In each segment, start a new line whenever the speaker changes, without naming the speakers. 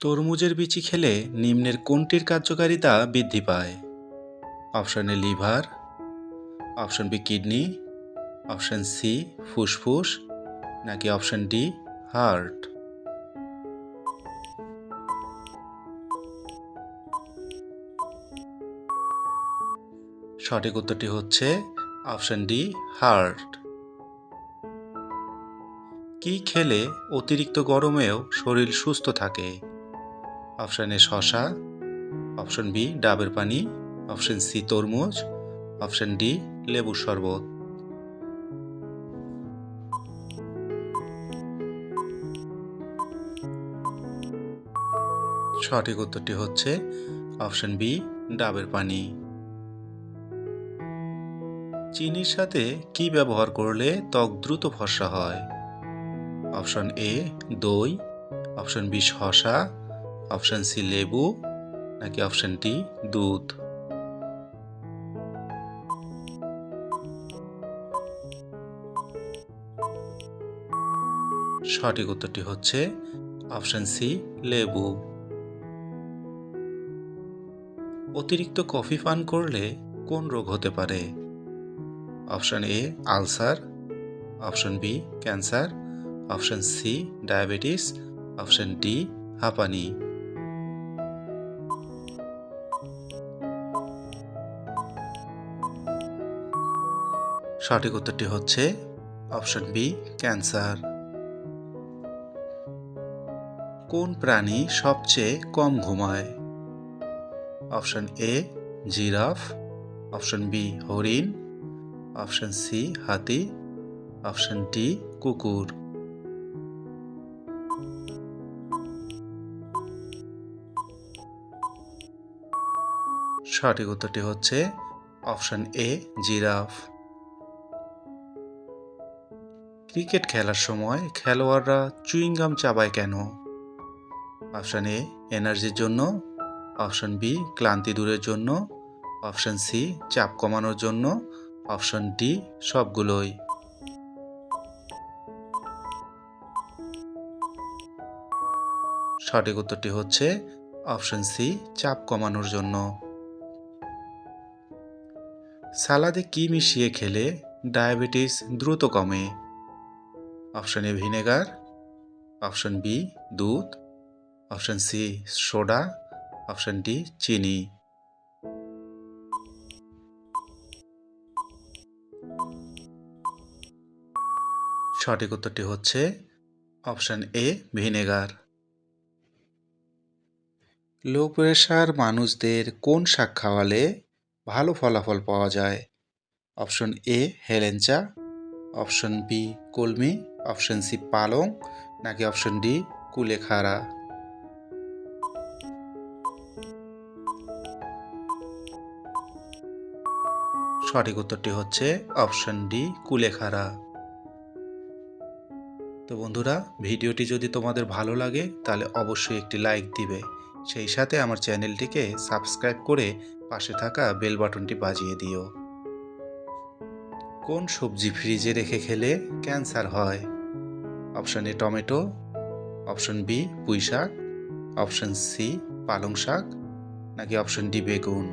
তরমুজের বিচি খেলে নিম্নের কোনটির কার্যকারিতা বৃদ্ধি পায়? Option A liver, option B kidney, option C ফুসফুস, নাকি অপশন ডি হার্ট? সঠিক উত্তরটি হচ্ছে অপশন ডি হার্ট। কি খেলে অতিরিক্ত গরমেও শরীর সুস্থ থাকে? অপশন এ শশা অপশন বি ডাবের পানি। অপশন সি তরমুজ। অপশন ডি লেবুর শরবত। সঠিক উত্তরটি হচ্ছে অপশন বি ডাবের পানি। চিনির সাথে কি ব্যবহার করলে ত্বক দ্রুত ফর্সা হয়? অপশন এ দই। অপশন বি শশা অপশন সি লেবু নাকি অপশন ডি দুধ? সঠিক উত্তরটি হচ্ছে অপশন সি লেবু। অতিরিক্ত কফি পান করলে কোন রোগ হতে পারে? Option A ulcer, option B cancer, option C diabetes, option D হাঁপানি। সঠিক উত্তরটি হচ্ছে অপশন বি, ক্যান্সার। কোন প্রাণী সবচেয়ে কম ঘুমায়? Option A, giraffe. Option B, হরিণ। অপশন সি, হাতি। অপশন ডি, কুকুর। সঠিক উত্তরটি হচ্ছে অপশন এ, জিরাফ। ক্রিকেট খেলার সময় খেলোয়াড়রা চুইংগাম চাবায় কেন? অপশন এ, এনার্জির জন্য। অপশন বি, ক্লান্তি দূরের জন্য। অপশন সি, চাপ কমানোর জন্য। অপশন ডি, সবগুলোই। সঠিক উত্তরটি হচ্ছে অপশন সি, চাপ কমানোর জন্য। সালাদে কি মিশিয়ে খেলে ডায়াবেটিস দ্রুত কমে? Option A vinegar option B দুধ. Option C soda option D চিনি. সঠিক উত্তরটি হচ্ছে option A vinegar low pressure মানুষদের কোন শাক খাওয়ালে ভালো ফলাফল পাওয়া যায়? অপশন এ হেলেঞ্চা। অপশন বি, কলমি। অপশন সি, পালং। নাকি অপশন ডি, কুলেখাড়া। সঠিক উত্তরটি হচ্ছে অপশন ডি, কুলেখাড়া। তো বন্ধুরা, ভিডিওটি যদি তোমাদের ভালো লাগে, তাহলে অবশ্যই একটি লাইক দিবে। সেই সাথে আমার চ্যানেলটিকে সাবস্ক্রাইব করে পাশে থাকা বেল বাটনটি বাজিয়ে দিও। কোন সবজি ফ্রিজে রেখে খেলে ক্যান্সার হয়? Option A tomato, option B পুঁই শাক, অপশন সি পালং শাক, নাকি অপশন ডি বেগুন?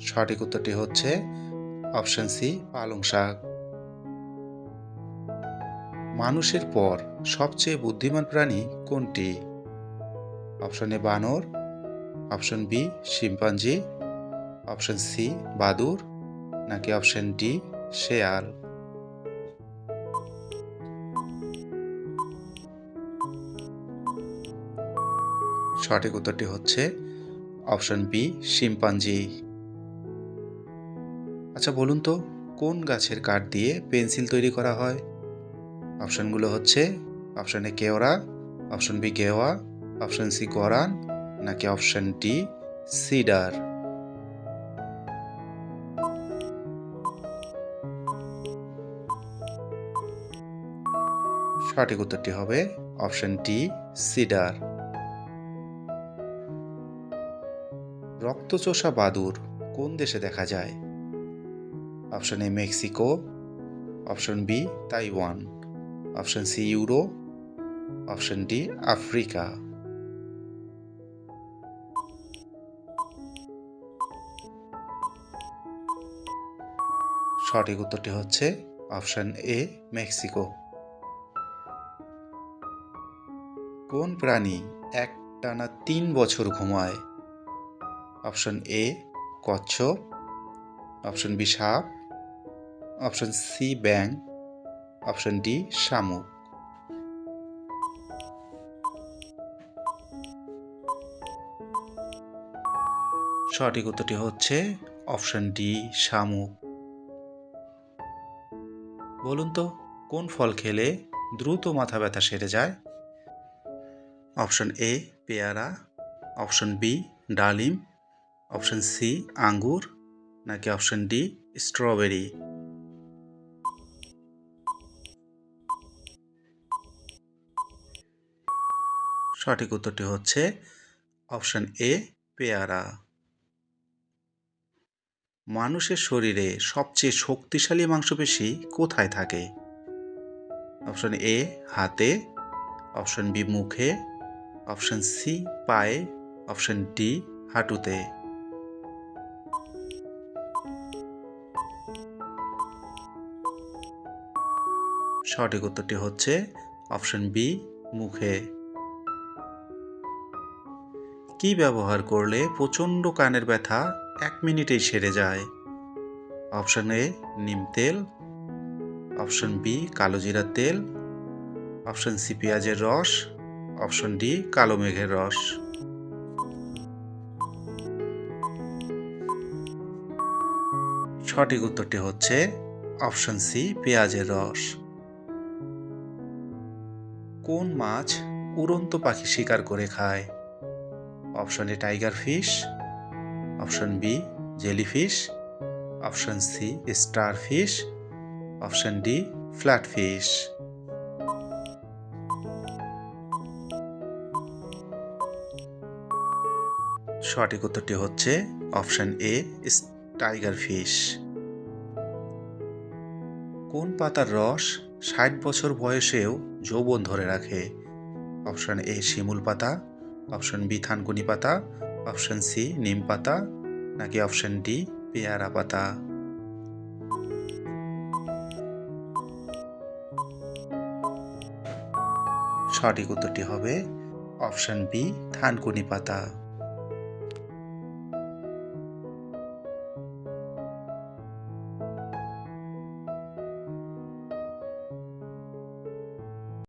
সঠিক উত্তরটি হচ্ছে অপশন সি পালং শাক। মানুষের পর সবচেয়ে বুদ্ধিমান প্রাণী কোনটি? অপশন এ বানর, option B chimpanzee, option C বাদুর, নাকি অপশন ডি শেয়াল? সঠিক উত্তরটি হচ্ছে অপশন বি শিম্পাঞ্জি। আচ্ছা বলুন তো, কোন গাছের কাঠ দিয়ে পেন্সিল তৈরি করা হয়? অপশনগুলো হচ্ছে অপশন এ কেওড়া, অপশন বি গেওয়া অপশন সি গরান নাকি অপশন ডি সিডার? সঠিক উত্তরটি হবে অপশন ডি সিডার। রক্তচোষা বাদুর কোন দেশে দেখা যায়? Option A Mexico, option B Taiwan, option C Euro option D Africa. সঠিক উত্তরটি হচ্ছে অপশান এ, মেক্সিকো। কোন প্রাণী এক টানা তিন বছর ঘুমায়? অপশন এ, কচ্ছপ। অপশন বি, সাপ। অপশন সি ব্যাং অপশন ডি, শামুক। সঠিক উত্তরটি হচ্ছে অপশন ডি, শামুক। বলুন তো, কোন ফল খেলে দ্রুত মাথা ব্যথা সেরে যায়? অপশন এ পেয়ারা। অপশন বি ডালিম। অপশন সি আঙ্গুর। নাকি অপশন ডি স্ট্রবেরি? সঠিক উত্তরটি হচ্ছে অপশন এ পেয়ারা। মানুষের শরীরে সবচেয়ে শক্তিশালী মাংসপেশি কোথায় থাকে? অপশন এ, হাতে। অপশন বি, মুখে। অপশন সি, পায়ে। অপশন ডি, হাঁটুতে। সঠিক উত্তরটি হচ্ছে অপশন বি, মুখে। কি ব্যবহার করলে প্রচণ্ড কানের ব্যথা এক মিনিটেই সেরে যায়। অপশন এ, নিম তেল। অপশন বি, কালো জিরার তেল। অপশন সি, পেঁয়াজের রস। অপশন ডি, কালো মেঘের রস। সঠিক উত্তরটি হচ্ছে অপশন সি, পেঁয়াজের রস। কোন মাছ উড়ন্ত পাখি শিকার করে খায়? Option A, tiger fish. Option B, jellyfish. Option C star fish option D flat fish সঠিক উত্তরটি হচ্ছে অপশন এ টাইগার ফিশ কোন পাতার রস ষাট বছর বয়সেও যৌবন ধরে রাখে? অপশন এ, শিমুল পাতা। অপশন বি, থানকুনি পাতা। অপশন সি, নিম পাতা, নাকি অপশন ডি, পেয়ারা পাতা? সঠিক উত্তরটি হবে অপশন বি থানকুনি পাতা।